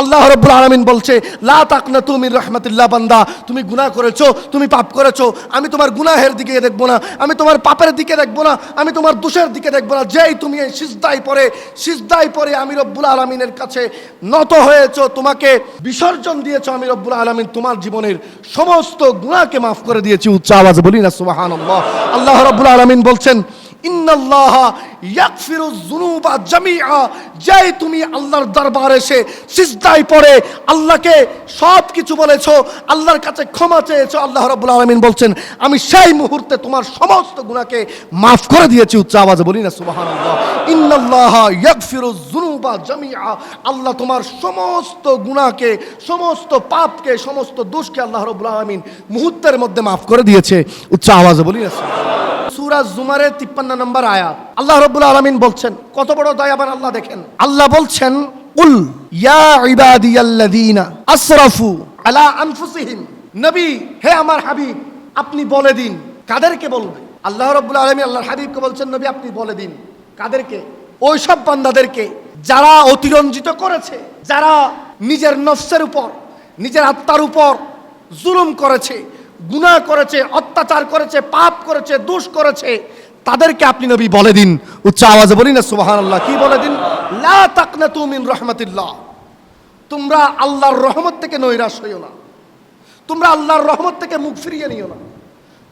আল্লাহ রব্বুল আলমিন বলছে, লা তাকনা তুমি রহমতুল্লাহ বান্দা, তুমি গুনাহ করেছ, তুমি পাপ করেছ, আমি তোমার গুনাহের দিকে দেখব না, আমি তোমার পাপের দিকে দেখব না, আমি তোমার দোষের দিকে দেখব না, যেই তুমি এই সিজদাই পরে সিজদাই পরে আমি রব্বুল আলমিনের কাছে নত হয়েছো, তোমাকে বিসর্জন দিয়েছ আমি রব্বুল আলমিন, তোমার জীবনের সমস্ত গুণাকে মাফ করে দিয়েছি, উচ্চ আওয়াজে বলি না সুবাহান আল্লাহ রব্বুল আলমিন বলছেন যেই তুমি আল্লাহর দরবারে এসে সিজদায় পড়ে, আল্লাহকে সব কিছু বলেছ, আল্লাহর কাছে ক্ষমা চেয়েছো, আল্লাহ রাব্বুল আলামিন বলছেন, আমি সেই মুহূর্তে তোমার সমস্ত গুণাকে মাফ করে দিয়েছি, উচ্চ আওয়াজে বলি না জামিআ। আল্লাহ তোমার সমস্ত গুণাকে সমস্ত পাপকে, সমস্ত দোষকে আল্লাহ রাব্বুল আলামিন মুহূর্তের মধ্যে মাফ করে দিয়েছে, উচ্চ আওয়াজে বলি না সুরা জুমারের তিপ্পান্ন নম্বর আয়াত। আল্লাহ রব্বুল আলমিন বলছেন, কত বড় দয়াবান আল্লাহ দেখেন। আল্লাহ বলছেন উল ইয়া ইবাদিয়াল্লাযীনা আসরাফু আলা আনফুসিহিম। নবী, হে আমার হাবিব, আপনি বলে দিন, কাদেরকে বলবে? আল্লাহ রব্বুল আলমী আল্লাহর হাবিবকে বলছেন, নবী, আপনি বলে দিন, কাদেরকে? ওই সব বান্দাদেরকে যারা অতিরঞ্জিত করেছে, যারা নিজের নফসের উপর, নিজের আত্মার উপর জুলুম করেছে গুনাহ করেছে, অত্যাচার করেছে, পাপ করেছে, দোষ করেছে, তাদেরকে আপনি নবী বলে দিন। উচ্চ আওয়াজে বলি না, সুবহানাল্লাহ, কি বলে দিন? লা তাকনাতু মিন রাহমাতিল্লাহ। তোমরা আল্লাহর রহমত থেকে নৈরাশ হইও না। তোমরা আল্লাহর রহমত থেকে মুখ ফিরিয়ে নিও না।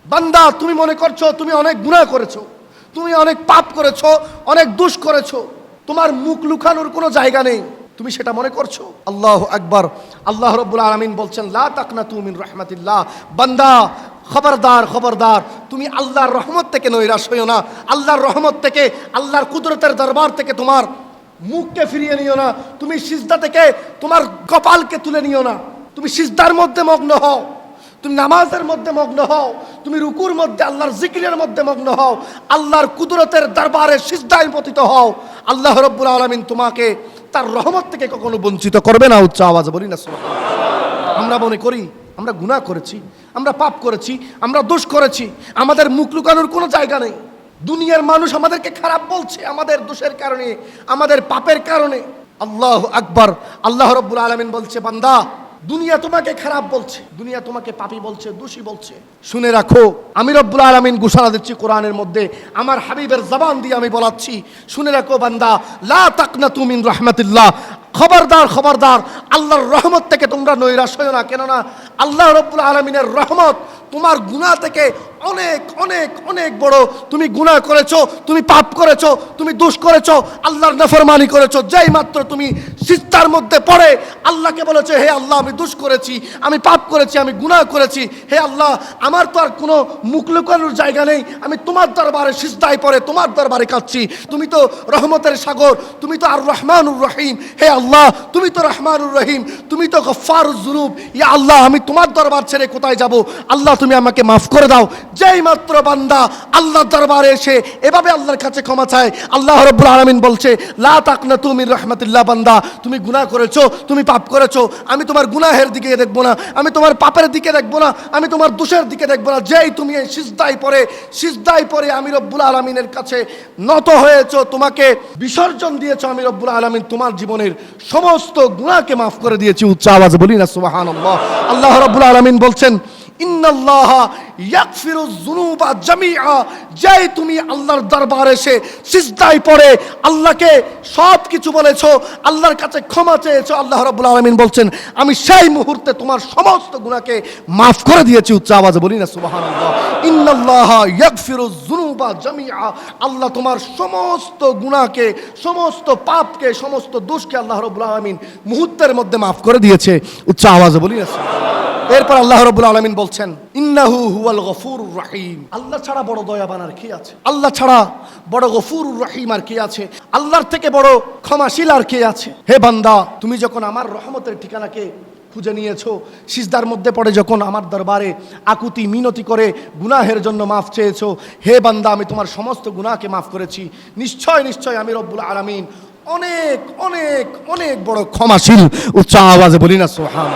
বান্দা, তুমি মনে করছ তুমি অনেক গুনাহ করেছ, তুমি অনেক পাপ করেছ, অনেক দোষ করেছ, তোমার মুখ লুকানোর কোনো জায়গা নেই। তুমি সেটা মনে করছ? আল্লাহ আকবার। আল্লাহ রব্বুল আলমিন বলছেন, লা তাকনা তুমিন রহমাতিল্লাহ। বান্দা, খবরদার খবরদার, তুমি আল্লাহর রহমত থেকে নৈরাশ হইও না। আল্লাহর রহমত থেকে, আল্লাহর কুদরতের দরবার থেকে তোমার মুখকে ফিরিয়ে নিও না। তুমি সিজদা থেকে তোমার কপালকে তুলে নিও না। তুমি সিজদার মধ্যে মগ্ন হও। তুমি নামাজের মধ্যে মগ্ন হও। তুমি রুকুর মধ্যে, আল্লাহর জিকিরের মধ্যে মগ্ন হও। আল্লাহর কুদরতের দরবারে সিজদায় পতিত হও। আল্লাহ রব্বুল আলমিন তোমাকে তার রহমত থেকে কখনো বঞ্চিত করবে না, উচ্চ আওয়াজ বলি না আমরা মনে করি, আমরা গুণা করেছি, আমরা পাপ করেছি, আমরা দোষ করেছি, আমাদের মুখ লুকানোর কোনো জায়গা নেই। দুনিয়ার মানুষ আমাদেরকে খারাপ বলছে, আমাদের দোষের কারণে, আমাদের পাপের কারণে। আল্লাহ আকবর, আল্লাহ রব্বুল আলমিন বলছে, বান্দা দুনিয়া তোমাকে খারাপ বলছে, দুনিয়া তোমাকে পাপি বলছে, দোষী বলছে। শুনে রাখো, আমি রব্বুল আলমিন গুসারা দিচ্ছি কোরআনের মধ্যে, আমার হাবিবের জবান দিয়ে আমি বলাচ্ছি, শুনে রাখো বান্দা, লা তাকনা তুমিন রহমতুল্লাহ। খবরদার খবরদার, আল্লাহর রহমত থেকে তোমরা নৈরাশ হও না, কেননা আল্লাহ রব্বুল আলমিনের রহমত তোমার গুণা থেকে অনেক অনেক অনেক বড় তুমি গুনাহ করেছ, তুমি পাপ করেছ, তুমি দোষ করেছ, আল্লাহর নফরমানি করেছ, যেই মাত্র তুমি সিস্তার মধ্যে পড়ে, আল্লাহকে বলেছ, হে আল্লাহ, আমি দোষ করেছি, আমি পাপ করেছি, আমি গুনাহ করেছি, হে আল্লাহ, আমার তো আর কোনো মুখ লুকানোর জায়গা নেই, আমি তোমার দরবারে সিজদায় পড়ে, তোমার দরবারে কাঁদছি, তুমি তো রহমতের সাগর, তুমি তো আর রহমানুর রহিম, হে আল্লাহ, তুমি তো রহমানুর রহিম, তুমি তো গফারুজ জুনুব ইয়া আল্লাহ, আমি তোমার দরবার ছেড়ে কোথায় যাব? আল্লাহ, তুমি আমাকে মাফ করে দাও যেই মাত্র বান্দা আল্লাহর দরবারে এসে এভাবে আল্লাহর কাছে ক্ষমা চায়, আল্লাহ রব্বুল আলামিন বলছে, লা তাকনা তুমি রহমাতুল্লাহ বান্দা, তুমি গুনাহ করেছ, তুমি পাপ করেছ, আমি তোমার গুনাহের দিকে দেখব না, আমি তোমার পাপের দিকে দেখব না, আমি তোমার দোষের দিকে দেখব না, যেই তুমি এই সিজদায় পরে সিজদায় পরে আমি রব্বুল আলমিনের কাছে নত হয়েছো, তোমাকে বিসর্জন দিয়েছ আমি রব্বুল আলমিন, তোমার জীবনের সমস্ত গুনাহকে মাফ করে দিয়েছি, উচ্চ আওয়াজ বলি না সুবাহান আল্লাহ রব্বুল আলমিন বলছেন, ইন্নাল্লাহ যেই তুমি আল্লাহর দরবারে এসে সিজদায় পড়ে, আল্লাহকে সব কিছু বলেছ, আল্লাহর কাছে ক্ষমা চেয়েছো, আল্লাহ রাব্বুল আলামিন বলছেন, আমি সেই মুহূর্তে তোমার সমস্ত গুনাহকে মাফ করে দিয়েছি। উচ্চ আওয়াজে বলি না, সুবহানাল্লাহ। ইন্নাল্লাহ ইয়াগফিরু যুনুবা জামিআ। আল্লাহ তোমার সমস্ত গুনাহকে, সমস্ত পাপকে, সমস্ত দোষকে আল্লাহ রাব্বুল আলামিন মুহূর্তের মধ্যে মাফ করে দিয়েছে। উচ্চ আওয়াজে বলি না এরপর আল্লাহ রবুল আলমিন বলছেন ইন্নাহু হুয়াল গফুর রাহিম। আল্লাহ ছাড়া বড় দয়াবান আর কি আছে? আল্লাহ ছাড়া বড় গফুর রাহিম আর কি আছে? আল্লাহর থেকে বড় ক্ষমাশীল আর কে আছে? হে বান্দা তুমি যখন আমার রহমতের ঠিকানাকে খুঁজে নিয়েছো সিজদার মধ্যে পড়ে যখন আমার দরবারে আকুতি মিনতি করে গুনাহের জন্য মাফ চেয়েছো হে বান্দা আমি তোমার সমস্ত গুনাহকে মাফ করেছি। নিশ্চয় নিশ্চয় আমি রব্বুল আলামিন অনেক অনেক অনেক বড় ক্ষমাশীল উচ্চ আওয়াজে বলি না সোহান